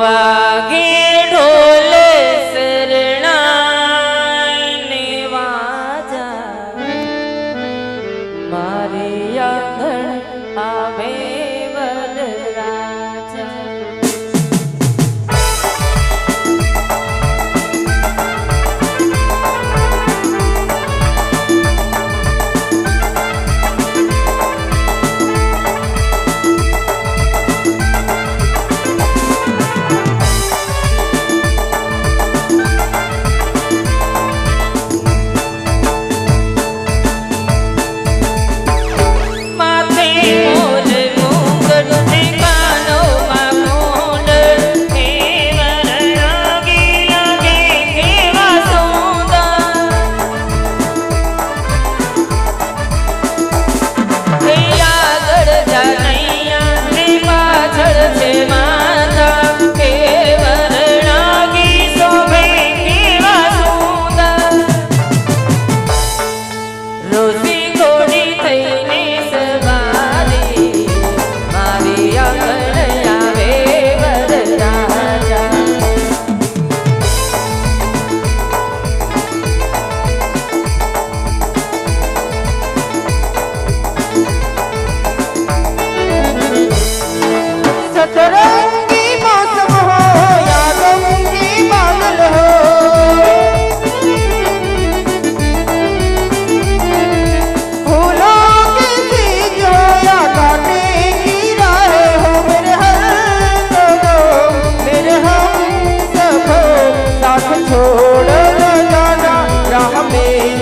વાગે ઢોલે શરણાઈ વાજા. મારી આંધણ આવે amén.